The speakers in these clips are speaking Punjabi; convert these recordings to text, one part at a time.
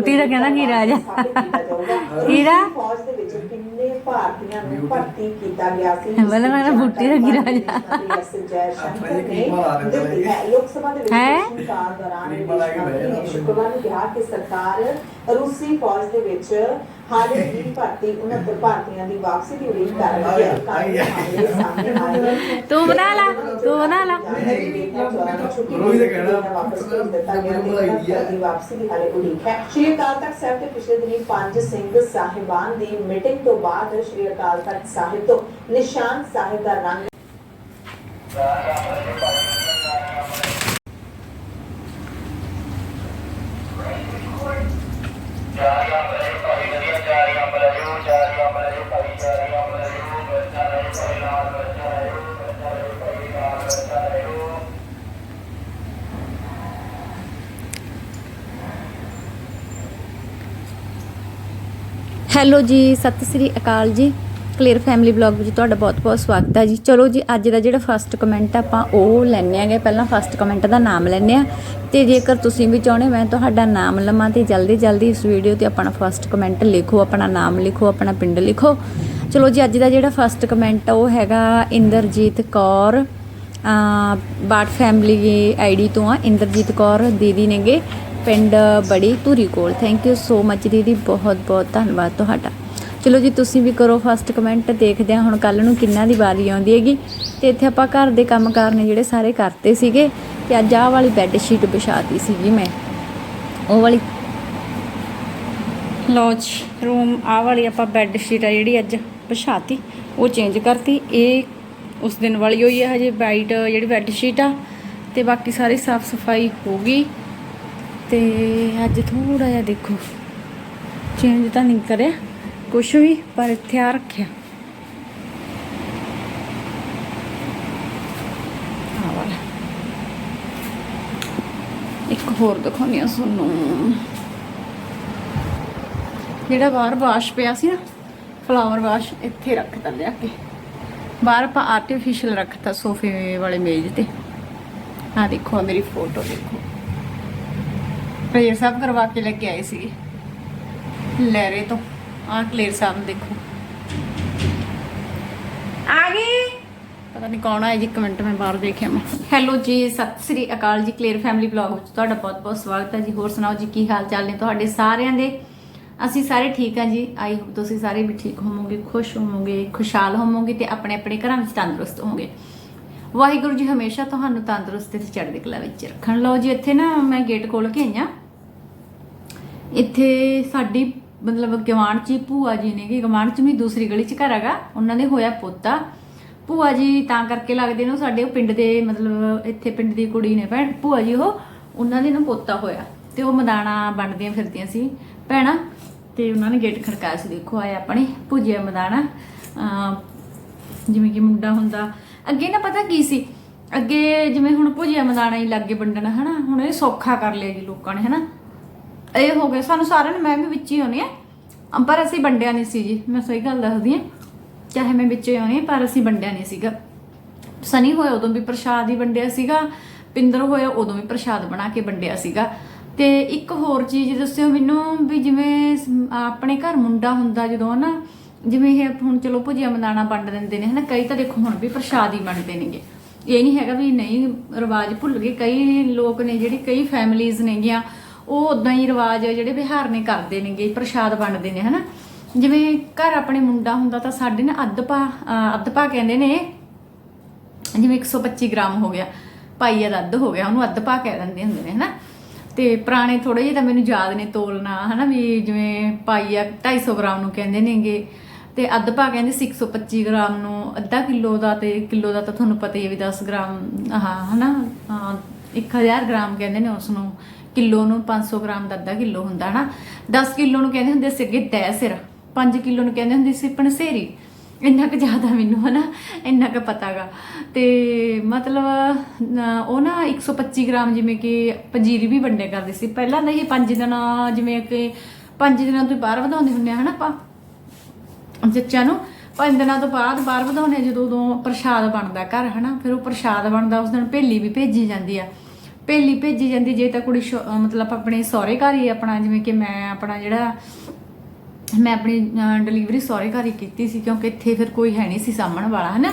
ਬੁੱਟੀ ਦਾ ਕਹਿੰਦਾ ਕੀ ਰਾਜਾ ਹੀਰਾ? ਫੌਜ ਦੇ ਵਿੱਚ ਕਿੰਨੇ ਭਾਰਤੀਆਂ ਨੂੰ ਭਰਤੀ ਕੀਤਾ ਗਿਆ ਸੀ ਮੈਨੂੰ ਲੱਗਦਾ ਬੁੱਟੀ ਦਾ ਰਾਜਾ। ਜੈ ਸ਼ੰਕਰ ਨੇ ਦਿੱਤੀ ਹੈ ਲੋਕ ਸਭਾ ਦੇ ਵਿੱਚ ਹੈਂ? ਪ੍ਰਸ਼ਨ ਦੌਰਾਨ ਕਰੀਮਾਂ ਲਾ ਕੇ ਵਿਦੇਸ਼ ਮੰਤਰੀ ਨੇ ਬਹਿ ਜਾਣਾ। ਸ਼ੁੱਕਰਵਾਰ ਨੂੰ ਕਿਹਾ ਕਿ ਸਰਕਾਰ ਰੂਸੀ ਫੌਜ ਦੇ ਵਿੱਚ ਹਾਲੇ ਵੀ ਭਰਤੀ 69 ਭਾਰਤੀਆਂ ਦੀ ਵਾਪਸੀ ਦੀ ਉਡੀਕ ਕਰ ਰਹੀ ਹੈ। ਤੂੰ ਬਣਾ ਲਾ, ਤੂੰ ਬਣਾ ਲਾ। ਰੋਜ਼ ਦਾ ਕਹਿਣਾ, ਵਾਪਸ ਭੇਜ ਦਿੱਤਾ ਗਿਆ। ਦੀ ਵਾਪਸੀ ਦੀ ਹਾਲੇ ਉਡੀਕ ਹੈ ਸ਼੍ਰੀ ਅਕਾਲ ਤਖਤ ਸਾਹਿਬ ਦੇ ਪਿਛਲੇ ਦਿਨੀ ਪੰਜ ਸਿੰਘ ਸਾਹਿਬਾਨ ਦੀ ਮੀਟਿੰਗ ਤੋਂ ਬਾਅਦ ਸ਼੍ਰੀ ਅਕਾਲ ਤਖਤ ਸਾਹਿਬ ਤੋਂ ਨਿਸ਼ਾਨ ਸਾਹਿਬ ਦਾ ਰੰਗ ਹੈਲੋ ਜੀ, ਸਤਿ ਸ੍ਰੀ ਅਕਾਲ ਜੀ। ਕਲੀਅਰ ਫੈਮਿਲੀ ਬਲੌਗ ਵਿੱਚ ਤੁਹਾਡਾ ਬਹੁਤ-ਬਹੁਤ ਸਵਾਗਤ ਹੈ ਜੀ। ਚਲੋ ਜੀ, ਅੱਜ ਦਾ ਜਿਹੜਾ ਫਸਟ ਕਮੈਂਟ ਆਪਾਂ ਉਹ ਲੈਣੇ ਆਗੇ ਪਹਿਲਾਂ ਫਸਟ ਕਮੈਂਟ ਦਾ ਨਾਮ ਲੈਣੇ ਆ ਤੇ ਜੇਕਰ ਤੁਸੀਂ ਵੀ ਚਾਹੁੰਦੇ, ਮੈਂ ਤੁਹਾਡਾ ਨਾਮ ਲਵਾਂ ਤੇ ਜਲਦੀ ਜਲਦੀ ਇਸ ਵੀਡੀਓ ਤੇ ਆਪਣਾ ਫਸਟ ਕਮੈਂਟ ਲਿਖੋ, ਆਪਣਾ ਨਾਮ ਲਿਖੋ, ਆਪਣਾ ਪਿੰਡ ਲਿਖੋ। ਚਲੋ ਜੀ, ਅੱਜ ਦਾ ਜਿਹੜਾ ਫਸਟ ਕਮੈਂਟ ਉਹ ਹੈਗਾ Inderjit Kaur. But family ID ਤੋਂ ਆ। ਇੰਦਰਜੀਤ ਕੌਰ ਦੀਦੀ ਨੇਗੇ। ਪਿੰਡ ਬੜੀ ਧੂਰੀ ਕੋਲ। ਥੈਂਕ ਯੂ ਸੋ ਮਚ ਦੀਦੀ, ਬਹੁਤ ਬਹੁਤ ਧੰਨਵਾਦ ਤੁਹਾਡਾ। ਚਲੋ ਜੀ, ਤੁਸੀਂ ਵੀ ਕਰੋ ਫਸਟ ਕਮੈਂਟ ਦੇਖਦੇ ਹਾਂ ਹੁਣ ਕੱਲ ਨੂੰ ਕਿੰਨਾ ਦੀ ਵਾਰੀ ਆਉਂਦੀ ਹੈਗੀ। ਤੇ ਇੱਥੇ ਆਪਾਂ ਘਰ ਦੇ ਕੰਮ ਕਾਰ ਜਿਹੜੇ ਸਾਰੇ ਕਰਤੇ ਸੀਗੇ, ਤੇ ਅੱਜ ਆਹ ਵਾਲੀ ਬੈੱਡ ਸ਼ੀਟ ਵਿਛਾਤੀ ਸੀਗੀ ਮੈਂ। ਉਹ ਵਾਲੀ ਲੌਜ ਰੂਮ ਆਹ ਵਾਲੀ ਆਪਾਂ ਬੈੱਡ ਸ਼ੀਟ ਆ ਜਿਹੜੀ ਅੱਜ ਵਿਛਾਤੀ, ਉਹ ਚੇਂਜ ਕਰਤੀ। ਇਹ ਉਸ ਦਿਨ ਵਾਲੀ ਹੋਈ ਹੈ ਹਜੇ ਵਾਈਟ ਜਿਹੜੀ ਬੈੱਡ ਸ਼ੀਟ ਆ, ਤੇ ਬਾਕੀ ਸਾਰੀ ਸਾਫ਼ ਸਫ਼ਾਈ ਹੋ ਗਈ। ਤੇ ਅੱਜ ਥੋੜਾ ਜਿਹਾ ਦੇਖੋ ਚੇਂਜ ਤਾਂ ਨਹੀਂ ਕਰਿਆ, ਕੁਛ ਵੀ, ਪਰ ਇੱਥੇ ਆ ਰੱਖਿਆ। ਇੱਕ ਹੋਰ ਦਿਖਾਉਂਦੀ ਆ ਤੁਹਾਨੂੰ। ਜਿਹੜਾ ਬਾਹਰ ਵਾਸ਼ ਪਿਆ ਸੀ ਨਾ ਫਲਾਵਰ ਵਾਸ਼, ਇੱਥੇ ਰੱਖਤਾ ਲਿਆ ਕੇ। ਬਾਹਰ ਆਪਾਂ ਆਰਟੀਫੀਸ਼ੀਅਲ ਰੱਖਤਾ ਸੋਫੇ ਵਾਲੇ ਮੇਜ਼ ਤੇ। ਆ ਦੇਖੋ, ਆਹ ਮੇਰੀ ਫੋਟੋ ਦੇਖੋ। ਪ੍ਰੇਅਰ ਸਾਹਿਬ ਕਰਵਾ ਕੇ ਲੈ ਕੇ ਆਏ ਸੀਗੇ ਲਹਿਰੇ ਤੋਂ। ਆਹ ਕਲੇਰ ਸਾਹਿਬ ਦੇਖੋ। ਆ ਗਈ ਪਤਾ ਨਹੀਂ ਕੌਣ ਆਇਆ ਜੀ ਇੱਕ ਮਿੰਟ ਮੈਂ ਬਾਹਰ ਦੇਖਿਆ ਮੈਂ। ਹੈਲੋ ਜੀ ਸਤਿ ਸ੍ਰੀ ਅਕਾਲ ਜੀ ਕਲੀਅਰ ਫੈਮਿਲੀ ਬਲੌਗ ਵਿੱਚ ਤੁਹਾਡਾ ਬਹੁਤ-ਬਹੁਤ ਸਵਾਗਤ ਹੈ ਜੀ। ਹੋਰ ਸੁਣਾਓ ਜੀ ਕੀ ਹਾਲ ਚਾਲ ਨੇ ਤੁਹਾਡੇ ਸਾਰਿਆਂ ਦੇ? ਅਸੀਂ ਸਾਰੇ ਠੀਕ ਹਾਂ ਜੀ। ਆਈ ਹੋਪ ਤੁਸੀਂ ਸਾਰੇ ਵੀ ਠੀਕ ਹੋਵੋਗੇ ਖੁਸ਼ ਹੋਵੋਗੇ ਖੁਸ਼ਹਾਲ ਹੋਵੋਗੇ ਤੇ ਆਪਣੇ ਆਪਣੇ ਘਰਾਂ ਵਿੱਚ ਤੰਦਰੁਸਤ ਹੋਵੋਗੇ। ਵਾਹਿਗੁਰੂ ਜੀ ਹਮੇਸ਼ਾ ਤੁਹਾਨੂੰ ਤੰਦਰੁਸਤ ਤੇ ਚੜ੍ਹਦੀ ਕਲਾ ਵਿੱਚ ਰੱਖਣ। ਲਓ ਜੀ ਇੱਥੇ ਨਾ ਮੈਂ ਗੇਟ ਖੋਲ ਕੇ ਆਈਆਂ ਇੱਥੇ ਸਾਡੀ ਮਤਲਬ ਗਵਾਂਢ ਚ ਹੀ ਭੂਆ ਜੀ ਨੇ ਕਿ ਗਵਾਂਢ ਚ ਵੀ ਦੂਸਰੀ ਗਲੀ ਚ ਘਰ ਹੈਗਾ, ਉਹਨਾਂ ਦੇ ਹੋਇਆ ਪੋਤਾ ਭੂਆ ਜੀ ਤਾਂ ਕਰਕੇ ਲੱਗਦੇ ਨੇ ਉਹ ਸਾਡੇ ਉਹ ਪਿੰਡ ਦੇ ਮਤਲਬ ਇੱਥੇ ਪਿੰਡ ਦੀ ਕੁੜੀ ਨੇ ਭੈਣ, ਭੂਆ ਜੀ ਉਹ, ਉਹਨਾਂ ਦੇ ਨਾ ਪੋਤਾ ਹੋਇਆ ਤੇ ਉਹ ਮਦਾਣਾ ਬਣਦੀਆਂ ਫਿਰਦੀਆਂ ਸੀ। ਭੈਣਾ, ਤੇ ਉਹਨਾਂ ਨੇ ਗੇਟ ਖੜਕਾਇਆ ਸੀ, ਦੇਖੋ ਆਏ ਆਪਣੇ ਭੁਜਿਆ ਮਦਾਣਾ ਜਿਵੇਂ ਕਿ ਮੁੰਡਾ ਹੁੰਦਾ। ਅੱਗੇ ਨਾ ਪਤਾ ਕੀ ਸੀ, ਅੱਗੇ ਜਿਵੇਂ ਹੁਣ ਭੁਜਿਆ ਮਦਾਣਾ ਹੀ ਲੱਗੇ ਵੰਡਣ, ਹਨਾ, ਹੁਣ ਇਹ ਸੌਖਾ ਕਰ ਲਿਆ ਜੀ ਲੋਕਾਂ ਨੇ, ਹਨਾ। ਇਹ ਹੋ ਗਿਆ ਸਾਨੂੰ ਸਾਰਿਆਂ ਨੂੰ ਮੈਂ ਵੀ ਵਿੱਚ ਹੀ ਹੋਣੀ ਆ। ਪਰ ਅਸੀਂ ਵੰਡਿਆ ਨਹੀਂ ਸੀ ਜੀ। ਮੈਂ ਸਹੀ ਗੱਲ ਦੱਸਦੀ ਆ ਚਾਹੇ ਮੈਂ ਵਿੱਚ ਹੀ ਹੋਣੀ ਪਰ ਅਸੀਂ ਵੰਡਿਆ ਨਹੀਂ ਸੀਗਾ। ਸਨੀ ਹੋਇਆ ਉਦੋਂ ਵੀ ਪ੍ਰਸ਼ਾਦ ਹੀ ਵੰਡਿਆ ਸੀਗਾ। ਪਿੰਦਰ ਹੋਇਆ ਉਦੋਂ ਵੀ ਪ੍ਰਸ਼ਾਦ ਬਣਾ ਕੇ ਵੰਡਿਆ ਸੀਗਾ। ਤੇ ਇੱਕ ਹੋਰ ਚੀਜ਼ ਦੱਸਿਓ ਮੈਨੂੰ ਵੀ ਜਿਵੇਂ ਆਪਣੇ ਘਰ ਮੁੰਡਾ ਹੁੰਦਾ ਜਦੋਂ ਨਾ, ਜਿਵੇਂ ਇਹ ਹੁਣ ਚਲੋ ਭੁਜੀਆ ਮੰਦਾਣਾ ਵੰਡ ਦਿੰਦੇ ਨੇ, ਹਨਾ? ਕਈ ਤਾਂ ਦੇਖੋ ਹੁਣ ਵੀ ਪ੍ਰਸ਼ਾਦ ਹੀ ਵੰਡਦੇ ਨੇਗੇ। ਇਹ ਨਹੀਂ ਹੈਗਾ ਵੀ ਨਹੀਂ ਰਿਵਾਜ ਭੁੱਲ ਗਏ। ਕਈ ਲੋਕ ਨੇ ਜਿਹੜੇ ਕਈ ਫੈਮਿਲੀਆਂ ਨੇਗੀਆਂ। ਉਹ ਉਦਾਂ ਹੀ ਰਿਵਾਜ ਜਿਹੜੇ ਵਿਹਾਰ ਨੇ ਕਰਦੇ ਨੇਗੇ ਪ੍ਰਸ਼ਾਦ ਵੰਡਦੇ ਨੇ ਹਨਾ? ਜਿਵੇਂ ਘਰ ਆਪਣੇ ਮੁੰਡਾ ਹੁੰਦਾ ਤਾਂ ਸਾਡੇ ਨਾ ਅੱਧ ਪਾ ਅੱਧ ਪਾ ਕਹਿੰਦੇ ਨੇ ਜਿਵੇਂ 125 ਗ੍ਰਾਮ ਹੋ ਗਿਆ ਪਾਈਆ ਦਾ ਅੱਧ ਹੋ ਗਿਆ ਉਹਨੂੰ ਅੱਧ ਪਾ ਕਹਿ ਦਿੰਦੇ ਹੁੰਦੇ ਨੇ ਹਨਾ? ਤੇ ਪੁਰਾਣੇ ਥੋੜੇ ਜਿਹੇ ਤਾਂ ਮੈਨੂੰ ਯਾਦ ਨੇ ਤੋਲਣਾ ਹਨਾ? ਵੀ ਜਿਵੇਂ ਪਾਈਆ 250 ਗ੍ਰਾਮ ਨੂੰ ਕਹਿੰਦੇ ਨੇਗੇ ਤੇ ਅੱਧ ਪਾ ਕਹਿੰਦੇ ਸੀ 125 ਗ੍ਰਾਮ ਨੂੰ ਅੱਧਾ ਕਿਲੋ ਦਾ ਤੇ ਕਿਲੋ ਦਾ ਤਾਂ ਤੁਹਾਨੂੰ ਪਤਾ ਹੀ ਹੈ ਵੀ 10 ਗ੍ਰਾਮ ਆਹ ਹਨਾ? ਹਾਂ, 1000 ਗ੍ਰਾਮ ਕਹਿੰਦੇ ਨੇ ਉਸ ਨੂੰ। ਕਿਲੋ ਨੂੰ 500 ਗ੍ਰਾਮ ਦਾ ਅੱਧਾ ਕਿਲੋ ਹੁੰਦਾ ਹਨਾ 10 ਕਿਲੋ ਨੂੰ ਕਹਿੰਦੇ ਹੁੰਦੇ ਸੀਗੇ ਅੱਗੇ ਦਹਿ ਸਿਰ 5 ਕਿਲੋ ਨੂੰ ਕਹਿੰਦੇ ਹੁੰਦੇ ਸੀ ਪਣਸੇਰੀ। ਇੰਨਾ ਕੁ ਜ਼ਿਆਦਾ ਮੈਨੂੰ ਹਨਾ, ਇੰਨਾ ਕੁ ਪਤਾਗਾ ਤੇ ਮਤਲਬ ਉਹ ਨਾ 125 ਗ੍ਰਾਮ ਜਿਵੇਂ ਕਿ ਪੰਜੀਰੀ ਵੀ ਵੰਡੇ ਕਰਦੇ ਸੀ। ਪਹਿਲਾਂ ਤਾਂ ਇਹ 5 ਦਿਨਾਂ ਜਿਵੇਂ ਕਿ 5 ਦਿਨਾਂ ਤੋਂ ਬਾਹਰ ਵਧਾਉਂਦੇ ਹੁੰਦੇ ਆ ਹਨਾ ਆਪਾਂ। ਜੱਚਿਆਂ ਨੂੰ ਪੰਜ ਦਿਨਾਂ ਤੋਂ ਬਾਅਦ ਬਾਹਰ ਵਧਾਉਣੇ ਜਦੋਂ ਉਦੋਂ ਪ੍ਰਸ਼ਾਦ ਬਣਦਾ ਘਰ ਹਨਾ, ਫਿਰ ਉਹ ਪ੍ਰਸ਼ਾਦ ਬਣਦਾ ਉਸ ਦਿਨ ਭੇਲੀ ਵੀ ਭੇਜੀ ਜਾਂਦੀ ਆ। ਭੇਲੀ ਭੇਜੀ ਜਾਂਦੀ, ਜੇ ਤਾਂ ਕੁੜੀ ਸ਼ੋ- ਮਤਲਬ ਆਪਣੇ ਸਹੁਰੇ ਘਰ ਹੀ ਆਪਣਾ ਜਿਵੇਂ ਕਿ ਮੈਂ ਆਪਣਾ ਜਿਹੜਾ, ਮੈਂ ਆਪਣੀ ਡਿਲੀਵਰੀ ਸਹੁਰੇ ਘਰ ਹੀ ਕੀਤੀ ਸੀ, ਕਿਉਂਕਿ ਇੱਥੇ ਫਿਰ ਕੋਈ ਹੈ ਨਹੀਂ ਸੀ ਸਾਹਮਣ ਵਾਲਾ, ਹਨਾ?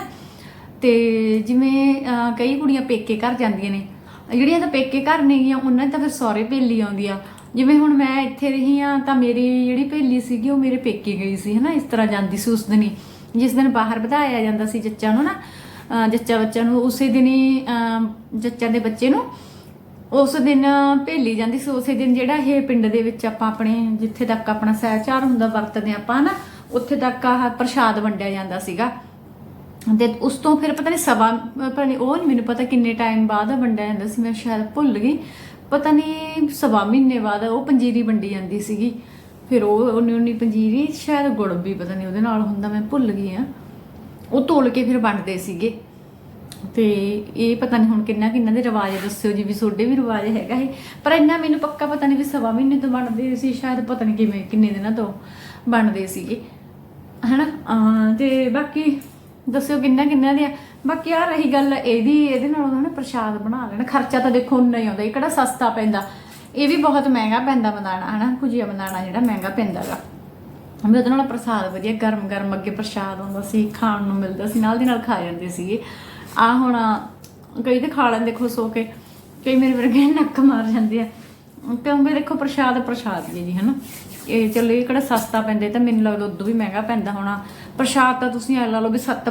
ਤੇ ਜਿਵੇਂ ਕਈ ਕੁੜੀਆਂ ਪੇਕੇ ਘਰ ਜਾਂਦੀਆਂ ਨੇ। ਜਿਹੜੀਆਂ ਤਾਂ ਪੇਕੇ ਘਰ ਨਹੀਂ ਉਹਨਾਂ ਤਾਂ ਫਿਰ ਸਹੁਰੇ ਭੇਲੀ ਆਉਂਦੀ ਆ। ਜਿਵੇਂ ਹੁਣ ਮੈਂ ਇੱਥੇ ਰਹੀ ਆ ਤਾਂ ਮੇਰੀ ਜਿਹੜੀ ਭੇਲੀ ਸੀਗੀ, ਉਹ ਮੇਰੇ ਪੇਕੇ ਗਈ ਸੀ, ਹਨਾ? ਇਸ ਤਰ੍ਹਾਂ ਜਾਂਦੀ ਸੀ ਉਸ ਦਿਨ ਹੀ। ਜਿਸ ਦਿਨ ਬਾਹਰ ਵਧਾਇਆ ਜਾਂਦਾ ਸੀ ਜੱਚਾ ਨੂੰ ਨਾ ਜੱਚਾ ਬੱਚਾ ਨੂੰ, ਉਸੇ ਦਿਨ ਹੀ ਜੱਚਾ ਦੇ ਬੱਚੇ ਨੂੰ। ਉਸ ਦਿਨ ਭੇਲੀ ਜਾਂਦੀ ਸੀ, ਉਸੇ ਦਿਨ ਜਿਹੜਾ ਇਹ ਪਿੰਡ ਦੇ ਵਿੱਚ ਆਪਾਂ ਆਪਣੇ, ਜਿੱਥੇ ਤੱਕ ਆਪਣਾ ਸਹਿਚਾਰ ਹੁੰਦਾ, ਵਰਤਦੇ ਆਪਾਂ ਨਾ, ਉੱਥੇ ਤੱਕ ਆਹ ਪ੍ਰਸ਼ਾਦ ਵੰਡਿਆ ਜਾਂਦਾ ਸੀਗਾ। ਤੇ ਉਸ ਤੋਂ ਫਿਰ ਪਤਾ ਨਹੀਂ ਸਵਾ, ਪਤਾ ਨਹੀਂ ਉਹ ਨਹੀਂ ਮੈਨੂੰ ਪਤਾ ਕਿੰਨੇ ਟਾਈਮ ਬਾਅਦ ਵੰਡਿਆ ਜਾਂਦਾ ਸੀ, ਮੈਂ ਸ਼ਾਇਦ ਭੁੱਲ ਗਈ। ਪਤਾ ਨਹੀਂ ਸਵਾ ਮਹੀਨੇ ਬਾਅਦ ਉਹ ਪੰਜੀਰੀ ਵੰਡੀ ਜਾਂਦੀ ਸੀਗੀ। ਫਿਰ ਉਹ, ਉਹਨੇ, ਉਹਨੀ ਪੰਜੀਰੀ, ਸ਼ਾਇਦ ਗੁੜ ਵੀ ਪਤਾ ਨਹੀਂ ਉਹਦੇ ਨਾਲ ਹੁੰਦਾ, ਮੈਂ ਭੁੱਲ ਗਈ ਆ ਉਹ ਤੋਲ ਕੇ ਫਿਰ ਵੰਡਦੇ ਸੀਗੇ। ਤੇ ਇਹ ਪਤਾ ਨਹੀਂ ਹੁਣ ਕਿੰਨਾ ਕਿੰਨਾ ਦੇ ਰਿਵਾਜ ਦੱਸਿਓ ਜੀ ਵੀ ਤੁਹਾਡੇ ਵੀ ਰਿਵਾਜ ਹੈਗਾ ਇਹ। ਪਰ ਇੰਨਾ ਮੈਨੂੰ ਪੱਕਾ ਪਤਾ ਨਹੀਂ ਵੀ ਸਵਾ ਮਹੀਨੇ ਤੋਂ ਬਣਦੇ ਸੀ, ਸ਼ਾਇਦ ਪਤਾ ਨਹੀਂ ਕਿਵੇਂ, ਕਿੰਨੇ ਦਿਨਾਂ ਤੋਂ ਬਣਦੇ ਸੀਗੇ। ਹਨਾ? ਅਹ ਤੇ ਬਾਕੀ ਦੱਸਿਓ ਕਿੰਨਾ ਕਿੰਨਾ ਦੇ ਆ। ਬਾਕੀ ਆ ਰਹੀ ਗੱਲ ਇਹਦੀ, ਇਹਦੇ ਨਾਲ ਉਹਨਾਂ ਨੇ ਪ੍ਰਸ਼ਾਦ ਬਣਾ ਲੈਣਾ। ਖਰਚਾ ਤਾਂ ਦੇਖੋ ਉਨਾ ਹੀ ਆਉਂਦਾ, ਇਹ ਕਿਹੜਾ ਸਸਤਾ ਪੈਂਦਾ। ਇਹ ਵੀ ਬਹੁਤ ਮਹਿੰਗਾ ਪੈਂਦਾ ਬਣਾਉਣਾ, ਹਨਾ? ਕੁਝੀਆ ਬਣਾਉਣਾ ਜਿਹੜਾ ਮਹਿੰਗਾ ਪੈਂਦਾਗਾ। ਵੀ ਉਹਦੇ ਨਾਲ ਪ੍ਰਸਾਦ ਵਧੀਆ ਗਰਮ ਗਰਮ ਅੱਗੇ ਪ੍ਰਸ਼ਾਦ ਹੁੰਦਾ ਸੀ, ਖਾਣ ਨੂੰ ਮਿਲਦਾ ਸੀ, ਨਾਲ ਦੀ ਨਾਲ ਖਾ ਜਾਂਦੇ ਸੀਗੇ। ਆ ਹੁਣ ਕਈ ਤੇ ਖਾ ਲੈਂਦੇ ਖੁਸ਼ ਹੋ ਕੇ, ਕਈ ਮੇਰੇ ਵਰਗੇ ਨੱਕ ਮਾਰ ਜਾਂਦੇ ਆ। ਕਿਉਂਕਿ ਦੇਖੋ ਪ੍ਰਸ਼ਾਦ ਪ੍ਰਸ਼ਾਦ ਜੀ ਹੈ ਜੀ, ਹਨਾ। ਇਹ ਚਲੋ ਇਹ ਕਿਹੜਾ ਸਸਤਾ ਪੈਂਦਾ ਤਾਂ ਮੈਨੂੰ ਲੱਗਦਾ ਉਦੋਂ ਵੀ ਮਹਿੰਗਾ ਪੈਂਦਾ ਹੋਣਾ। ਪ੍ਰਸ਼ਾਦ ਤਾਂ ਤੁਸੀਂ ਐ ਲਾ ਲਓ ਵੀ 7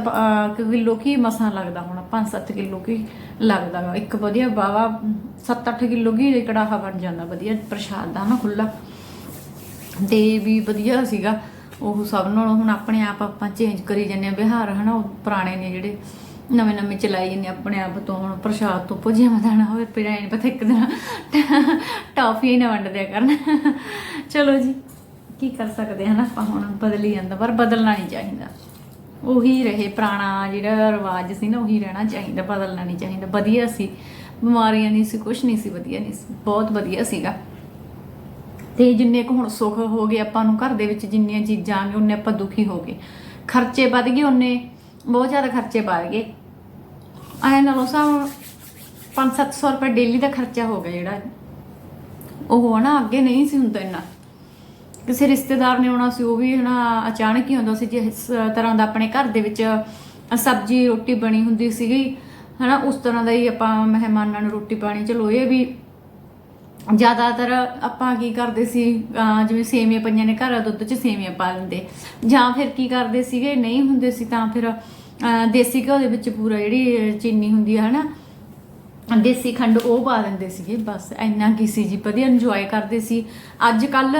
ਕਿਲੋ ਕੀ ਮਸਾਂ ਲੱਗਦਾ ਹੋਣਾ 5-7 ਕਿਲੋ ਕੀ ਲੱਗਦਾ ਗਾ। ਇੱਕ ਵਧੀਆ ਬਾਵਾ 7-8 ਕਿਲੋ ਕੀ ਕੜਾਹਾ ਬਣ ਜਾਂਦਾ, ਵਧੀਆ ਪ੍ਰਸ਼ਾਦ ਦਾ ਨਾ ਖੁੱਲਾ ਤੇ ਵੀ ਵਧੀਆ ਸੀਗਾ। ਉਹ ਸਭ ਨਾਲੋਂ ਹੁਣ ਆਪਣੇ ਆਪ ਆਪਾਂ ਚੇਂਜ ਕਰੀ ਜਾਂਦੇ ਆ ਬਿਹਾਰ ਹਨਾ, ਉਹ ਪੁਰਾਣੇ ਨੇ ਜਿਹੜੇ। ਨਵੇਂ ਨਵੇਂ ਚਲਾਈ ਜਾਂਦੇ ਆਪਣੇ ਆਪ ਤੋਂ ਹੁਣ ਪ੍ਰਸ਼ਾਦ ਤੋਂ ਭੁਜਿਆ ਮਦਾਣਾ ਹੋਵੇ, ਫਿਰ ਐਂ ਪਤਾ ਇੱਕ ਦਿਨ ਟਾਫੀ ਹੀ ਨਾ ਵੰਡਦਿਆ ਕਰਨ। ਚਲੋ ਜੀ, ਕੀ ਕਰ ਸਕਦੇ ਹਨਾ ਆਪਾਂ ਹੁਣ, ਬਦਲੀ ਜਾਂਦਾ, ਪਰ ਬਦਲਣਾ ਨਹੀਂ ਚਾਹੀਦਾ। ਉਹੀ ਰਹੇ ਪੁਰਾਣਾ ਜਿਹੜਾ ਰਿਵਾਜ ਸੀ ਨਾ, ਉਹੀ ਰਹਿਣਾ ਚਾਹੀਦਾ, ਬਦਲਣਾ ਨਹੀਂ ਚਾਹੀਦਾ। ਵਧੀਆ ਸੀ, ਬਿਮਾਰੀਆਂ ਨਹੀਂ ਸੀ ਕੁਝ ਨਹੀਂ ਸੀ, ਵਧੀਆ ਨਹੀਂ ਸੀ, ਬਹੁਤ ਵਧੀਆ ਸੀਗਾ। ਤੇ ਜਿੰਨੇ ਕੁ ਹੁਣ ਸੁੱਖ ਹੋ ਗਏ ਆਪਾਂ ਨੂੰ ਘਰ ਦੇ ਵਿੱਚ, ਜਿੰਨੀਆਂ ਚੀਜ਼ਾਂ ਆ ਗਈਆਂ, ਉਹਨੇ ਆਪਾਂ ਦੁਖੀ ਹੋ ਗਏ। ਖਰਚੇ ਵੱਧ ਗਏ ਉਹਨੇ, ਬਹੁਤ ਜ਼ਿਆਦਾ ਖਰਚੇ ਵੱਧ ਗਏ। ਐ ਨਾਲੋਂ ਸਾ 5-700 ਰੁਪਏ ਡੇਲੀ ਦਾ ਖਰਚਾ ਹੋ ਗਿਆ ਜਿਹੜਾ। ਉਹ ਨਾ ਅੱਗੇ ਨਹੀਂ ਸੀ ਹੁੰਦਾ ਇੰਨਾ। ਕਿਸੇ ਰਿਸ਼ਤੇਦਾਰ ਨੇ ਆਉਣਾ ਸੀ, ਉਹ ਵੀ ਹਨਾ, ਅਚਾਨਕ ਹੀ ਆਉਂਦਾ ਸੀ ਜਿਸ ਤਰ੍ਹਾਂ ਦਾ ਆਪਣੇ ਘਰ ਦੇ ਵਿੱਚ ਸਬਜ਼ੀ, ਰੋਟੀ ਬਣੀ ਹੁੰਦੀ ਸੀਗੀ। ਹਨਾ, ਉਸ ਤਰ੍ਹਾਂ ਦਾ ਹੀ ਆਪਾਂ ਮਹਿਮਾਨਾਂ ਨੂੰ ਰੋਟੀ ਪਾਣੀ, ਚਲੋ ਇਹ ਵੀ ਜ਼ਿਆਦਾਤਰ ਆਪਾਂ ਕੀ ਕਰਦੇ ਸੀ ਜਿਵੇਂ ਸੇਮੀਆਂ ਪਈਆਂ ਨੇ ਘਰ, ਦੁੱਧ 'ਚ ਸੇਮੀਆਂ ਪਾ ਲੈਂਦੇ ਜਾਂ ਫਿਰ ਕੀ ਕਰਦੇ ਸੀਗੇ, ਨਹੀਂ ਹੁੰਦੇ ਸੀ ਤਾਂ ਫਿਰ ਦੇਸੀ ਘਿਓ ਦੇ ਵਿੱਚ ਪੂਰਾ ਜਿਹੜੀ ਚੀਨੀ ਹੁੰਦੀ ਹੈ ਹਨਾ? ਦੇਸੀ ਖੰਡ ਉਹ ਪਾ ਦਿੰਦੇ ਸੀਗੇ, ਬਸ ਇੰਨਾ ਕੀ ਸੀ ਜੀ, ਵਧੀਆ ਇੰਜੋਏ ਕਰਦੇ ਸੀ। ਅੱਜ ਕੱਲ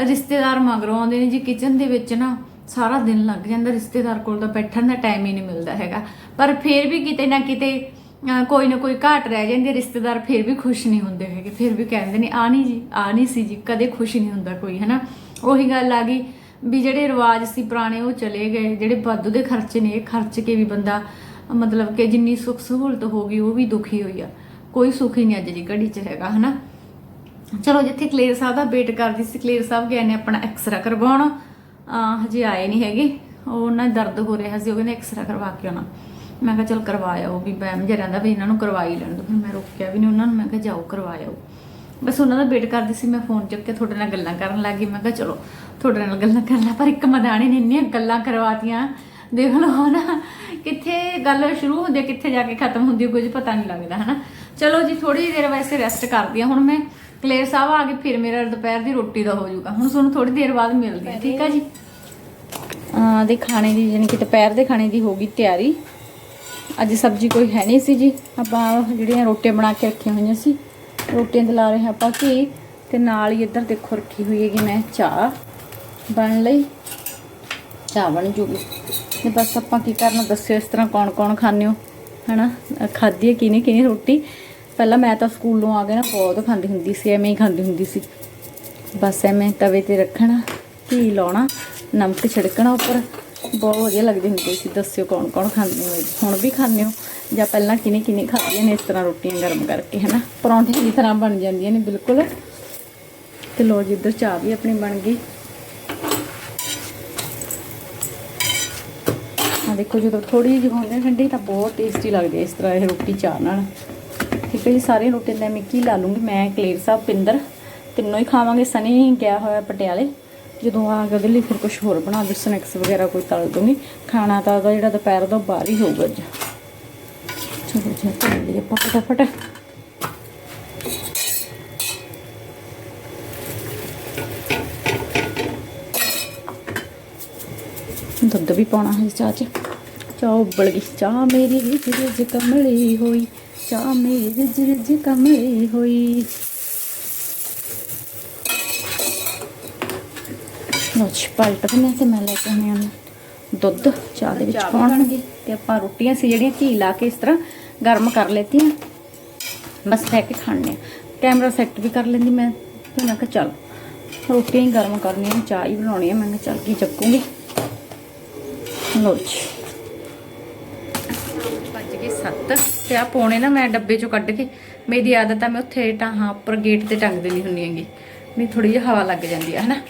ਰਿਸ਼ਤੇਦਾਰ ਮਗਰੋਂ ਆਉਂਦੇ ਨੇ ਜੀ ਕਿਚਨ ਦੇ ਵਿੱਚ ਨਾ ਸਾਰਾ ਦਿਨ ਲੱਗ ਜਾਂਦਾ, ਰਿਸ਼ਤੇਦਾਰ ਕੋਲ ਤਾਂ ਬੈਠਣ ਦਾ ਟਾਈਮ ਹੀ ਨਹੀਂ ਮਿਲਦਾ ਹੈਗਾ। ਪਰ ਫਿਰ ਵੀ ਕਿਤੇ ਨਾ ਕਿਤੇ ਕੋਈ ਨਾ ਕੋਈ ਘਾਟ ਰਹਿ ਜਾਂਦੀ ਰਿਸ਼ਤੇਦਾਰ ਫਿਰ ਵੀ ਖੁਸ਼ ਨਹੀਂ ਹੁੰਦੇ ਹੈਗੇ। ਫਿਰ ਵੀ ਕਹਿੰਦੇ ਨੇ, ਆ ਨਹੀਂ ਜੀ, ਆ ਨਹੀਂ ਸੀ ਜੀ, ਕਦੇ ਖੁਸ਼ ਨਹੀਂ ਹੁੰਦਾ ਕੋਈ, ਹਨਾ? ਉਹੀ ਗੱਲ ਆ ਗਈ। ਵੀ ਜਿਹੜੇ ਰਿਵਾਜ ਸੀ ਪੁਰਾਣੇ ਉਹ ਚਲੇ ਗਏ, ਜਿਹੜੇ ਵਾਧੂ ਦੇ ਖਰਚੇ ਨੇ, ਇਹ ਖਰਚ ਕੇ ਵੀ ਬੰਦਾ, ਮਤਲਬ ਕਿ ਜਿੰਨੀ ਸੁੱਖ ਸਹੂਲਤ ਹੋ ਗਈ ਉਹ ਵੀ ਦੁਖੀ ਹੋਈ ਆ। ਕੋਈ ਸੁੱਖ ਹੀ ਨਹੀਂ ਅੱਜ ਦੀ ਘੜੀ 'ਚ ਹੈਗਾ, ਹਨਾ? ਚਲੋ, ਜਿੱਥੇ ਕਲੇਰ ਸਾਹਿਬ ਦਾ ਵੇਟ ਕਰਦੀ ਸੀ, ਕਲੇਰ ਸਾਹਿਬ ਗਏ ਨੇ ਆਪਣਾ ਐਕਸਰਾ ਕਰਵਾਉਣ। ਅਹ ਹਜੇ ਆਏ ਨਹੀਂ ਹੈਗੇ। ਉਹ ਉਹਨਾਂ ਦਰਦ ਹੋ ਰਿਹਾ ਸੀ, ਉਹ ਕਹਿੰਦੇ ਐਕਸਰਾ ਕਰਵਾ ਕੇ ਆਉਣਾ। ਮੈਂ ਕਿਹਾ, ਚਲ ਕਰਵਾਇਆ ਉਹ ਵੀ ਬੈਮ ਜਿਹਾ ਰਹਿੰਦਾ ਵੀ ਇਹਨਾਂ ਨੂੰ ਕਰਵਾਈ ਲੈਣ ਦੋ। ਫਿਰ ਮੈਂ ਰੋਕਿਆ ਵੀ ਨਹੀਂ ਉਹਨਾਂ ਨੂੰ, ਮੈਂ ਕਿਹਾ, ਜਾਓ ਕਰਵਾਇਓ ਬਸ ਉਹਨਾਂ ਦਾ ਵੇਟ ਕਰਦੀ ਸੀ ਮੈਂ ਫੋਨ ਚੁੱਕ ਕੇ ਤੁਹਾਡੇ ਨਾਲ ਗੱਲਾਂ ਕਰਨ ਲੱਗੀ। ਮੈਂ ਕਿਹਾ, ਚਲੋ, ਤੁਹਾਡੇ ਨਾਲ ਗੱਲਾਂ ਕਰ ਲਾਂ ਪਰ ਇੱਕ ਮਦਾਣੀ ਨੇ ਇੰਨੀਆਂ ਗੱਲਾਂ ਕਰਵਾਤੀਆਂ। ਦੇਖ ਲਓ ਨਾ ਕਿੱਥੇ ਗੱਲ ਸ਼ੁਰੂ ਹੁੰਦੀ ਹੈ ਕਿੱਥੇ ਜਾ ਕੇ ਖਤਮ ਹੁੰਦੀ ਹੈ ਕੁਝ ਪਤਾ ਨਹੀਂ ਲੱਗਦਾ, ਹਨਾ। ਚਲੋ ਜੀ ਥੋੜੀ ਦੇਰ ਵੈਸੇ ਰੈਸਟ ਕਰਦੀ ਆ। ਹੁਣ ਮੈਂ ਕਲੇਰ ਸਾਹਿਬ ਆ ਕੇ ਫਿਰ ਮੇਰਾ ਦੁਪਹਿਰ ਦੀ ਰੋਟੀ ਦਾ ਹੋ ਜਾਊਗਾ। ਹੁਣ ਤੁਹਾਨੂੰ ਥੋੜੀ ਦੇਰ ਬਾਅਦ ਮਿਲਦੀ ਹਾਂ ਠੀਕ ਆ ਜੀ? ਆ ਦੇ ਖਾਣੇ ਦੀ, ਯਾਨੀ ਕਿ ਦੁਪਹਿਰ ਦੇ ਖਾਣੇ ਦੀ ਹੋ ਗਈ ਤਿਆਰੀ। ਅੱਜ ਸਬਜ਼ੀ ਕੋਈ ਹੈ ਨਹੀਂ ਸੀ ਜੀ। ਆਪਾਂ ਜਿਹੜੀਆਂ ਰੋਟੀਆਂ ਬਣਾ ਕੇ ਰੱਖੀਆਂ ਹੋਈਆਂ ਸੀ। ਰੋਟੀਆਂ ਤੇ ਲਾ ਰਹੇ ਹਾਂ ਆਪਾਂ ਘੀ ਤੇ ਨਾਲ ਹੀ ਇੱਧਰ ਦੇਖੋ ਰੱਖੀ ਹੋਈ ਹੈਗੀ ਮੈਂ ਚਾਹ। ਬਣ ਲਈ। ਚਾਹ ਬਣ ਜੂਗੀ। ਤੇ ਬਸ ਆਪਾਂ ਕੀ ਕਰਨਾ ਦੱਸਿਓ ਇਸ ਤਰ੍ਹਾਂ ਕੌਣ ਕੌਣ ਖਾਂਦੇ ਹੋ? ਹਨਾ? ਅਹ ਖਾਧੀ ਹੈ ਕਿਨੇ ਕਿਨੇ ਰੋਟੀ? ਪਹਿਲਾਂ ਮੈਂ ਤਾਂ ਸਕੂਲੋਂ ਆ ਕੇ ਨਾ ਬਹੁਤ ਖਾਂਦੀ ਹੁੰਦੀ ਸੀ, ਐਵੇਂ ਹੀ ਖਾਂਦੀ ਹੁੰਦੀ ਸੀ। ਬਸ ਐਵੇਂ ਤਵੇ ਤੇ ਰੱਖਣਾ, ਘੀ ਲਾਉਣਾ, ਨਮਕ ਛਿੜਕਣਾ ਉੱਪਰ। ਬਹੁਤ ਵਧੀਆ ਲੱਗਦੀ ਹੁੰਦੀ ਸੀ। ਦੱਸਿਓ ਕੌਣ ਕੌਣ ਖਾਂਦੇ ਹੋ? ਹੁਣ ਵੀ ਖਾਂਦੇ ਹੋ? ਜਾਂ ਪਹਿਲਾਂ ਕਿਨੇ ਕਿਨੇ ਖਾਧੀਆਂ ਨੇ, ਇਸ ਤਰ੍ਹਾਂ ਰੋਟੀਆਂ ਗਰਮ ਕਰਕੇ, ਹਨਾ? ਪਰੌਂਠੇ ਦੀ ਤਰ੍ਹਾਂ ਬਣ ਜਾਂਦੀਆਂ ਨੇ, ਬਿਲਕੁਲ। ਤੇ ਲੋ ਜੀ, ਇੱਧਰ ਚਾਹ ਵੀ ਆਪਣੀ ਬਣ ਗਈ। ਆ ਦੇਖੋ, ਜਦੋਂ ਥੋੜੀ ਜਿਹੀ ਹੁੰਦੀ ਹੈ ਠੰਡੀ, ਤਾਂ ਬਹੁਤ ਟੇਸਟੀ ਲੱਗਦੀ ਹੈ ਇਸ ਤਰ੍ਹਾਂ ਇਹ ਰੋਟੀ ਚਾਹ ਨਾਲ। ਠੀਕ ਹੈ ਜੀ ਸਾਰੇ ਰੋਟੀ ਦਾ ਕੀ ਲਾ ਲੂੰਗੀ? ਮੈਂ ਕਲੇਰ ਸਾਹਿਬ, ਪਿੰਦਰ, ਤਿੰਨੋਂ ਹੀ ਖਾਵਾਂਗੇ, ਸਨੀ ਗਿਆ ਹੋਇਆ ਪਟਿਆਲੇ। ਜਦੋਂ ਆ ਕੇ ਉਹਦੇ ਲਈ ਫਿਰ ਕੁਝ ਹੋਰ ਬਣਾ ਦੂ ਸਨੈਕਸ ਵਗੈਰਾ ਕੋਈ ਤਲ ਦੂੰਗੀ। ਖਾਣਾ ਤਾਂ ਉਹਦਾ ਜਿਹੜਾ ਦੁਪਹਿਰ ਦਾ ਬਾਹਰ ਹੀ ਹੋਊਗਾ ਅੱਜ। ਚਲੋ ਜੀ ਕਰ ਲਈਏ ਫਟਾਫਟ ਦੁੱਧ ਵੀ ਪਾਉਣਾ ਹੈ ਚਾਹ 'ਚ। ਚਾਹ ਉਬਲ ਗਈ। ਚਾਹ ਮੇਰੀ ਰਿਜ ਰਿਜ ਕਮਲੀ ਹੋਈ। ਚਾਹ ਮੇਰੀ ਰਿਜ ਰਿਜ ਕਮਲੀ ਹੋਈ। ਲੋ ਜੀ ਪਲਟ ਦਿੰਦੇ ਤੇ ਮੈਂ ਲੈ ਕੇ ਆਉਂਦੀ ਹਾਂ ਦੁੱਧ ਚਾਹ ਦੇ ਵਿੱਚ ਪਾਉਣਗੇ ਤੇ ਆਪਾਂ ਰੋਟੀਆਂ ਸੀ ਜਿਹੜੀਆਂ ਘੀ ਲਾ ਕੇ ਇਸ ਤਰ੍ਹਾਂ ਗਰਮ ਕਰ ਲੈਤੀਆਂ ਬਸ ਲੈ ਕੇ ਖਾਣੇ ਆ। ਕੈਮਰਾ ਸੈੱਟ ਵੀ ਕਰ ਲੈਂਦੀ ਮੈਂ। ਤੇ ਮੈਂ ਕਿਹਾ ਚੱਲ, ਰੋਟੀਆਂ ਹੀ ਗਰਮ ਕਰਨੀਆਂ ਚਾਹ ਹੀ ਬਣਾਉਣੀ ਆ। ਮੈਂ ਕਿਹਾ ਚੱਲ ਕੀ ਚੱਕੂਗੀ? ਲੋ ਜੀ। ਵੱਜ ਗਏ 7 ਤੇ ਆ ਪੌਣੇ ਨਾ ਮੈਂ ਡੱਬੇ ਚੋਂ ਕੱਢ ਕੇ, ਮੇਰੀ ਆਦਤ ਆ, ਮੈਂ ਉੱਥੇ ਟਾਹਾਂ ਉੱਪਰ ਗੇਟ ਤੇ ਟੰਗ ਦੇਣੀ ਹੁੰਦੀ ਹੈਗੀ। ਵੀ ਥੋੜੀ ਜਿਹੀ ਹਵਾ ਲੱਗ ਜਾਂਦੀ ਹੈ ਹਨਾ?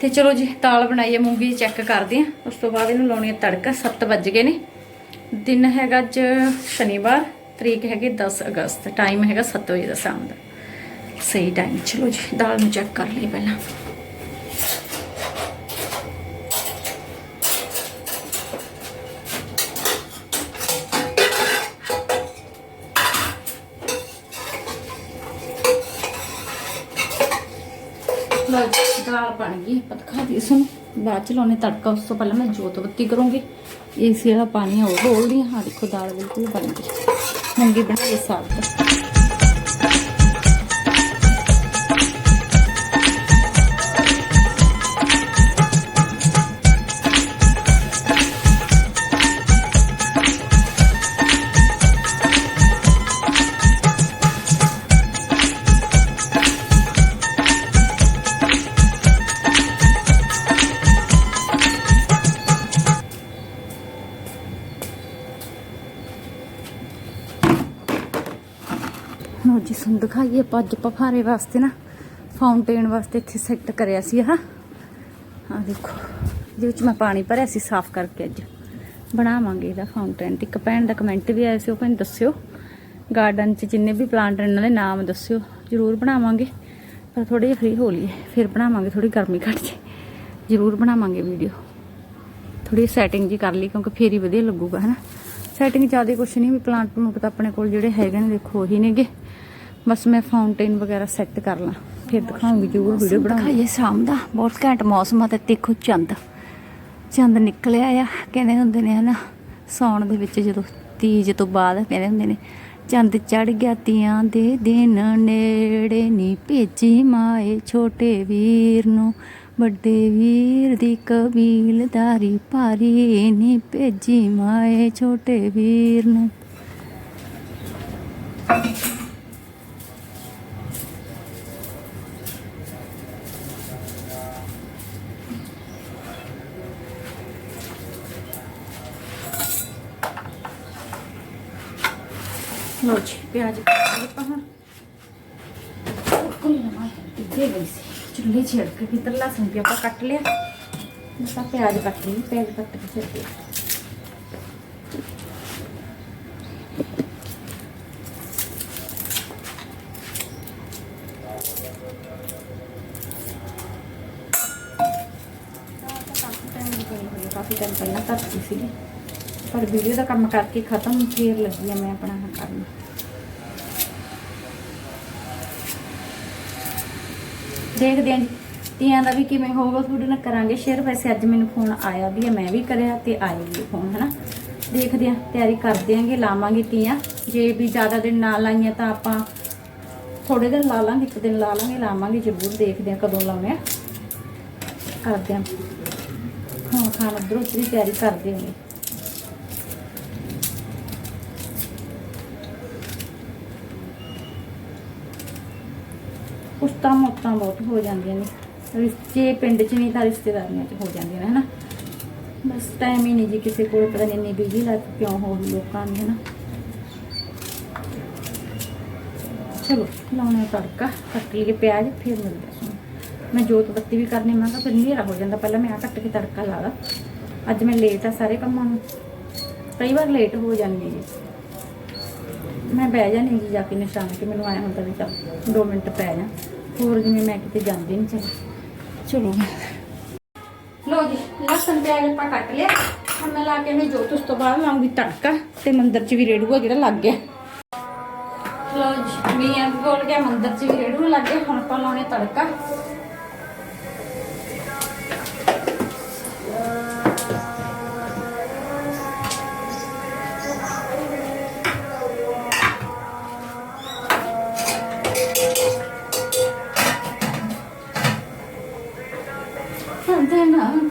ਤੇ ਚਲੋ ਜੀ ਤਾਲ ਬਣਾਈਏ ਮੂੰਗੀ ਚੈੱਕ ਕਰਦੇ ਆ। ਉਸ ਤੋਂ ਬਾਅਦ ਇਹਨੂੰ ਲਾਉਣੀ ਆ ਤੜਕਾ। 7 ਵੱਜ ਗਏ ਨੇ। ਦਿਨ ਹੈਗਾ ਅੱਜ ਸ਼ਨੀਵਾਰ, ਤਰੀਕ ਹੈਗੀ 10 ਅਗਸਤ ਟਾਈਮ ਹੈਗਾ 7 ਵਜੇ ਦਾ ਸ਼ਾਮ ਦਾ। ਸਹੀ ਟਾਈਮ ਚਲੋ ਜੀ, ਦਾਲ ਨੂੰ ਚੈੱਕ ਕਰ ਲਈ ਪਹਿਲਾਂ। ਲਓ ਦਾਲ ਬਣ ਗਈ ਆਪਾਂ ਦਿਖਾ ਇਸ ਨੂੰ ਬਾਅਦ ਚ ਲਾਉਣੇ ਤੜਕਾ, ਉਸ ਤੋਂ ਪਹਿਲਾਂ ਮੈਂ ਜੋਤ ਬੱਤੀ ਕਰੂੰਗੀ। ਏਸੀ ਵਾਲਾ ਪਾਣੀ ਆ, ਉਹ ਡੋਲਦੀ ਹਾਂ ਦੇਖੋ ਦਾਲ ਬਿਲਕੁਲ ਬਣ ਗਈ। ਮੂੰਗੀ ਬਣਾਈ ਸਾਗ। ਦਾ ਦਿਖਾਈਏ ਆਪਾਂ ਅੱਜ ਪਫਾਰੇ ਵਾਸਤੇ ਨਾ ਫਾਊਂਟੇਨ ਵਾਸਤੇ ਇੱਥੇ ਸੈੱਟ ਕਰਿਆ ਸੀ ਆਹ। ਆ ਦੇਖੋ ਜਿਹਦੇ ਵਿੱਚ ਮੈਂ ਪਾਣੀ ਭਰਿਆ ਸੀ ਸਾਫ਼ ਕਰਕੇ ਅੱਜ। ਬਣਾਵਾਂਗੇ ਇਹਦਾ ਫਾਊਂਟੇਨ ਤੇ ਇੱਕ ਭੈਣ ਦਾ ਕਮੈਂਟ ਵੀ ਆਇਆ ਸੀ, ਉਹ ਭੈਣ ਦੱਸਿਓ। ਗਾਰਡਨ 'ਚ ਜਿੰਨੇ ਵੀ ਪਲਾਂਟ ਨੇ, ਇਹਨਾਂ ਦੇ ਨਾਮ ਦੱਸਿਓ। ਜ਼ਰੂਰ ਬਣਾਵਾਂਗੇ, ਪਰ ਥੋੜੇ ਜਿਹਾ ਫ੍ਰੀ ਹੋ ਲਈਏ। ਫਿਰ ਬਣਾਵਾਂਗੇ ਥੋੜੀ ਗਰਮੀ ਘੱਟ ਜੇ। ਜ਼ਰੂਰ ਬਣਾਵਾਂਗੇ ਵੀਡੀਓ ਥੋੜੀ ਸੈਟਿੰਗ ਜੀ ਕਰ ਲਈ, ਕਿਉਂਕਿ ਫੇਰ ਹੀ ਵਧੀਆ ਲੱਗੂਗਾ, ਹਨਾ। ਸੈਟਿੰਗ ਜ਼ਿਆਦਾ ਕੁਛ ਨਹੀਂ, ਵੀ ਪਲਾਂਟ ਨੂੰ ਪਤਾ ਆਪਣੇ ਕੋਲ ਜਿਹੜੇ ਹੈਗੇ ਨੇ, ਦੇਖੋ, ਉਹੀ ਨੇਗੇ। ਬਸ ਮੈਂ ਫਾਊਂਟੇਨ ਵਗੈਰਾ ਸੈੱਟ ਕਰ ਲਾਂ। ਫਿਰ ਦਿਖਾਉਂਗੀ ਜ਼ਰੂਰ ਵੀਡੀਓ ਬਣਾਉਂਗੀ। ਸ਼ਾਮ ਦਾ। ਬਹੁਤ ਘੈਂਟ ਮੌਸਮ ਆ ਤੇ ਦੇਖੋ ਚੰਦ। ਚੰਦ ਨਿਕਲਿਆ ਆ ਕਹਿੰਦੇ ਹੁੰਦੇ ਨੇ ਹਨਾ ਸੌਣ ਦੇ ਵਿੱਚ ਜਦੋਂ ਤੀਜ ਤੋਂ ਬਾਅਦ ਕਹਿੰਦੇ ਹੁੰਦੇ ਨੇ ਚੰਦ ਚੜ ਗਿਆ ਤੀਆਂ ਦੇ ਦਿਨ ਨੇੜੇ ਨੀ ਭੇਜੀ ਮਾਏ ਛੋਟੇ ਵੀਰ ਨੂੰ। ਵੱਡੇ ਵੀਰ ਦੀ ਕਬੀਲਦਾਰੀ ਭਾਰੀ ਨੀ ਭੇਜੀ ਮਾਏ ਛੋਟੇ ਵੀਰ ਨੂੰ। ਸੀ ਕੇ ਕਿਤਰ ਲਸਣ ਵੀ ਆਪਾਂ ਕੱਟ ਲਿਆ। ਬਸ ਆਹ ਪਿਆਜ਼ ਕੱਟ ਲਈ, ਪਿਆਜ਼ ਕੱਟ ਕੇ ਫਿਰ ਦੇ ਕਾਫੀ ਟਾਈਮ ਪਹਿਲਾਂ ਕਰਤੀ ਸੀਗੀ। ਪਰ ਵੀਡੀਓ ਦਾ ਕੰਮ ਕਰਕੇ ਖਤਮ, ਫੇਰ ਲੱਗੀ ਮੈਂ ਆਪਣਾ ਆਹ ਕਰਨ ਦੇਖਦੇ ਆਂ ਜੀ। ਤੀਆਂ ਦਾ ਵੀ ਕਿਵੇਂ ਹੋਊਗਾ, ਤੁਹਾਡੇ ਨਾਲ ਕਰਾਂਗੇ ਸ਼ੇਅਰ ਵੈਸੇ ਅੱਜ ਮੈਨੂੰ ਫੋਨ ਆਇਆ ਵੀ ਹੈ ਮੈਂ ਵੀ ਕਰਿਆ ਤੇ ਆਇਆ ਵੀ ਫੋਨ ਹਨਾ? ਦੇਖਦੇ ਆਂ, ਤਿਆਰੀ ਕਰਦੇ ਆਂਗੇ ਲਾਵਾਂਗੇ ਤੀਆਂ। ਜੇ ਵੀ ਜ਼ਿਆਦਾ ਦਿਨ ਨਾ ਲਾਈਆਂ ਤਾਂ ਆਪਾਂ ਥੋੜੇ ਦਿਨ ਲਾ ਲਾਂਗੇ, ਇੱਕ ਦਿਨ ਲਾ ਲਾਂਗੇ, ਲਾਵਾਂਗੇ ਜ਼ਰੂਰ, ਦੇਖਦੇ ਆਂ ਕਦੋਂ ਲਾਉਣੇ ਆ। ਕਰਦੇ ਆਂ। ਹਾਂ ਖਾਣ ਉਧਰੋਂ ਉਧਰੀ ਤਿਆਰੀ ਕਰਦੇ ਆਂਗੇ ਕੁਛ ਤਾਂ ਬਹੁਤ ਹੋ ਜਾਂਦੀਆਂ ਨੇ। ਰਿਸ਼ਤੇ ਪਿੰਡ 'ਚ ਨਹੀਂ ਤਾਂ ਰਿਸ਼ਤੇਦਾਰੀਆਂ 'ਚ ਹੋ ਜਾਂਦੀਆਂ ਨੇ, ਹਨਾ? ਬਸ ਟਾਈਮ ਹੀ ਨਹੀਂ ਜੀ ਕਿਸੇ ਕੋਲ, ਪਤਾ ਨਹੀਂ ਇੰਨੀ ਬਿਜ਼ੀ ਲੱਗ ਕਿਉਂ ਹੋ ਗਈ ਲੋਕਾਂ ਦੀ, ਹਨਾ? ਚਲੋ, ਲਾਉਣਾ ਤੜਕਾ, ਕੱਟ ਲਈਏ ਪਿਆਜ਼, ਫਿਰ ਮਿਲਦੇ ਹਾਂ ਤੁਹਾਨੂੰ। ਮੈਂ ਜੋਤ ਬੱਤੀ ਵੀ ਕਰਨੀ, ਮੈਂ ਕਿਹਾ ਫਿਰ ਹਨੇਰਾ ਹੋ ਜਾਂਦਾ, ਪਹਿਲਾਂ ਮੈਂ ਆ ਕੱਟ ਕੇ ਤੜਕਾ ਲਾ ਲਾ। ਅੱਜ ਮੈਂ ਲੇਟ ਆ ਸਾਰੇ ਕੰਮਾਂ ਨੂੰ। ਕਈ ਵਾਰ ਲੇਟ ਹੋ ਜਾਂਦੀ ਜੀ। ਮੈਂ ਬਹਿ ਜਾਣੀ ਜੀ ਜਾ ਕੇ ਨਿਸ਼ਾਨ ਕੇ ਮੈਨੂੰ ਆਇਆ ਹੁੰਦਾ ਵੀ ਚੱਲ 2 ਮਿੰਟ ਪੈ ਜਾ ਹੋਰ ਜਿਵੇਂ ਮੈਂ ਕਿਤੇ ਜਾਂਦੀ ਨਹੀਂ ਚੱਲ। ਚਲੋ। ਲੋ ਜੀ, ਲਸਣ ਪਿਆਜ਼ ਆਪਾਂ ਕੱਟ ਲਿਆ। ਹੁਣ ਮੈਂ ਲਾ ਕੇ ਇਹਨੂੰ ਜੋਤ ਉਸ ਤੋਂ ਬਾਅਦ ਲਾਉਂਗੀ ਤੜਕਾ ਤੇ ਮੰਦਰ 'ਚ ਵੀ ਰੇੜੂਆ ਜਿਹੜਾ ਲੱਗ ਗਿਆ। ਲੋ ਜੀ ਮੀਆਂ ਕੋਲ ਗਿਆ, ਮੰਦਰ 'ਚ ਵੀ ਰੇੜੂ ਲੱਗ ਗਿਆ। ਹੁਣ ਆਪਾਂ ਲਾਉਣੇ ਤੜਕਾ।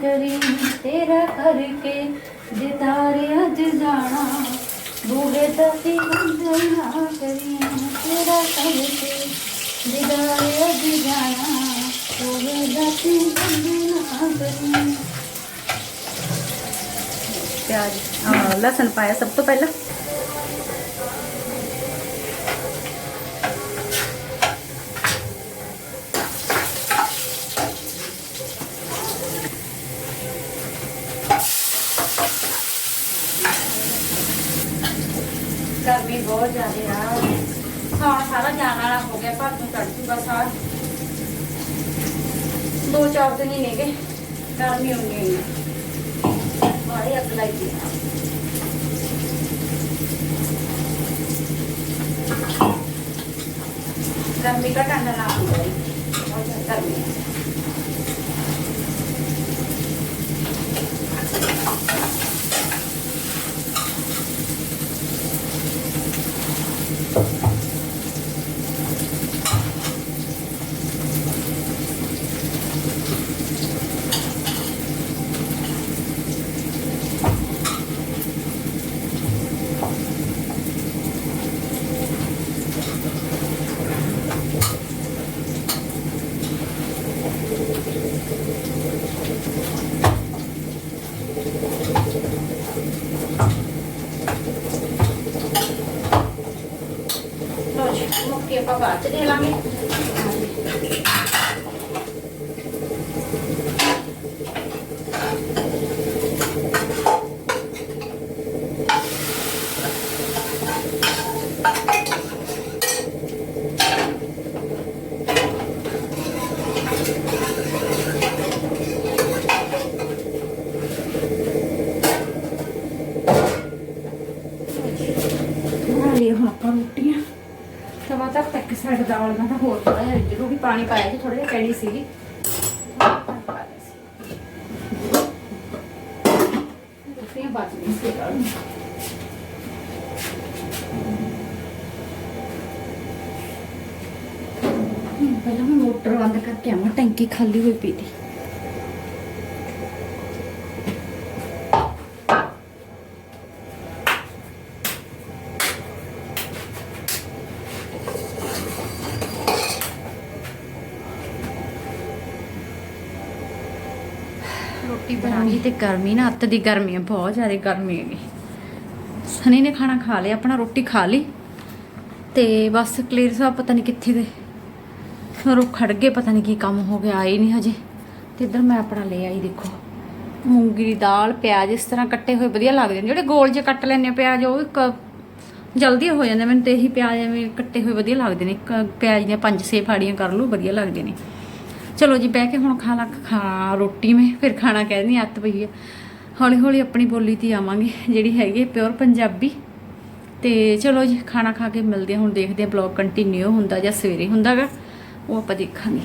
ਕਰੀ ਤੇਰਾ ਕਰਕੇ ਦਿਦਾਰ ਅੱਜ ਜਾਣਾ, ਬੂਹੇ ਤੱਕੀ ਹੰਦ ਨਾ ਕਰੀ ਤੇਰਾ ਕਰਕੇ ਦਿਦਾਰ ਅੱਜ ਜਾਣਾ, ਬੂਹੇ ਤੱਕੀ ਹੰਦ ਨਾ ਕਰੀ। ਪਿਆਜ਼ ਲਸਣ ਪਾਇਆ ਸਭ ਤੋਂ ਪਹਿਲਾਂ? ਗਰਮੀ ਬਹੁਤ ਜ਼ਿਆਦਾ ਆ। ਸਾਉਣ ਸਾਰਾ ਜਾਣ ਵਾਲਾ ਹੋ ਗਿਆ, ਪਰ ਚੜ ਜੂਗਾ ਸਾਰ। ਦੋ ਚਾਰ ਦਿਨ ਹੀ ਨੇਗੇ ਗਰਮੀ ਹੋਣੀ ਹੋਈ ਹੈ ਬਾਹਰ ਅੱਗ ਲਾਈ ਹੈ ਗਰਮੀ ਦਾ ਟਾਂਡਾ ਨਾ ਹੁੰਦਾ ਬਹੁਤ ਗਰਮੀ ਹੈ ਲੋ ਜੀ ਮੁੱਕੀ ਆਪਾਂ ਬਾਅਦ ਚ ਦੇ ਲਾਂਗੇ ਬਣਾ ਲਈ ਹੁਣ ਆਪਾਂ ਰੋਟੀਆਂ ਤਵਾ ਤੱਕ ਤੱਕ ਸਾਈਡ ਦਾਲ ਮੈਂ ਤਾਂ ਹੋਰ ਥੋੜਾ ਜਿਹਾ ਜ਼ਰੂਰੀ ਪਾਣੀ ਪਾਇਆ ਸੀ ਥੋੜਾ ਜਿਹਾ ਪੈਣੀ ਸੀਗੀ। ਰੋਟੀਆਂ ਬਚ ਗਈ ਸੀ। ਨਾਲ ਪਹਿਲਾਂ ਮੈਂ ਮੋਟਰ ਬੰਦ ਕਰਕੇ ਆਵਾਂ, ਟੈਂਕੀ ਖਾਲੀ ਹੋਈ ਪਈ ਤੀ ਰੋਟੀ ਤੇ ਗਰਮੀ ਨਾ, ਅੱਤ ਦੀ ਗਰਮੀ ਹੈ ਬਹੁਤ ਜ਼ਿਆਦਾ ਗਰਮੀ ਹੈਗੀ। ਸਨੀ ਨੇ ਖਾਣਾ ਖਾ ਲਿਆ, ਆਪਣਾ ਰੋਟੀ ਖਾ ਲਈ। ਤੇ ਬਸ ਕਲੀਅਰ ਸਾਹਿਬ ਪਤਾ ਨਹੀਂ ਕਿੱਥੇ ਦੇ ਫਿਰ ਉਹ ਖੜ ਗਏ, ਪਤਾ ਨਹੀਂ ਕੀ ਕੰਮ ਹੋ ਗਿਆ, ਆਏ ਨਹੀਂ ਹਜੇ। ਤੇ ਇੱਧਰ ਮੈਂ ਆਪਣਾ ਲੈ ਆਈ, ਦੇਖੋ। ਮੂੰਗੀ ਦੀ ਦਾਲ, ਪਿਆਜ਼, ਇਸ ਤਰ੍ਹਾਂ ਕੱਟੇ ਹੋਏ, ਵਧੀਆ ਲੱਗਦੇ ਨੇ। ਜਿਹੜੇ ਗੋਲ ਜੇ ਕੱਟ ਲੈਣੇ ਪਿਆਜ਼, ਉਹ ਇੱਕ ਜਲਦੀ ਹੋ ਜਾਂਦੇ ਮੈਨੂੰ ਤੇ ਇਹੀ ਪਿਆਜ਼ ਐਵੇਂ ਕੱਟੇ ਹੋਏ ਵਧੀਆ ਲੱਗਦੇ ਨੇ। ਇੱਕ ਪਿਆਜ਼ ਦੀਆਂ ਪੰਜ, ਛੇ ਫਾੜੀਆਂ ਕਰ ਲਓ, ਵਧੀਆ ਲੱਗਦੇ ਨੇ। ਚਲੋ ਜੀ, ਬਹਿ ਕੇ ਹੁਣ ਖਾ ਲਾ, ਖਾ ਰੋਟੀ ਮੈਂ, ਫਿਰ ਖਾਣਾ ਕਹਿ ਦਿੰਦੀ, ਅੱਤ ਪਈ ਆ। ਹੌਲੀ ਹੌਲੀ ਆਪਣੀ ਬੋਲੀ ਤੇ ਆਵਾਂਗੇ, ਜਿਹੜੀ ਹੈਗੀ ਪਿਓਰ ਪੰਜਾਬੀ। ਤੇ ਚਲੋ ਜੀ, ਖਾਣਾ ਖਾ ਕੇ ਮਿਲਦੇ ਹਾਂ ਹੁਣ ਦੇਖਦੇ ਹਾਂ ਬਲੌਗ ਕੰਟੀਨਿਊ ਹੁੰਦਾ ਜਾਂ ਸਵੇਰੇ ਹੁੰਦਾਗਾ, ਉਹ ਆਪਾਂ ਦੇਖਾਂਗੇ।